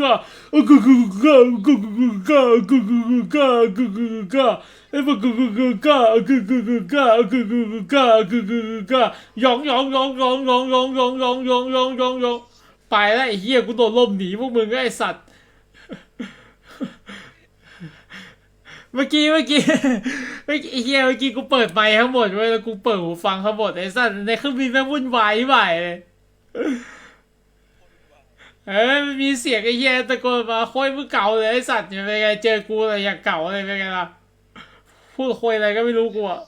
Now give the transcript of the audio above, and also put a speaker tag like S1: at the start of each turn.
S1: กากูกูกูกากูกูกูกากูกูกูกากูกูกูกาเอ้ยกูกูกูกากูกูกูกากูกูกูกากูกูกูกายองยองยองยองยองยองยองยองยองยองยองยองไปแล้วไอ้เหี้ยกูโดนลมหนีพวกมึงไอ้สัตว์เมื่อกี้เมื่อกี้เมื่อกี้ไอ้เฮียเมื่อกี้กูเปิดไมค์ทั้งหมดเว้ยแล้วกูเปิดหูฟังทั้งหมดไอ้สัตว์ในเครื่องบินแม่งวุ่นวายที่ไหวเลย เอ้ยมีเสียงไอ้เฮียตะโกนมาโคุยมึงเก่าเลยไอ้สัตว์เนี่ยเป็นไงเจอกูอะไรอย่างเก่าเลยเป็นไงล่ะพูดคุยอะไรก็ไม่รู้กูอะ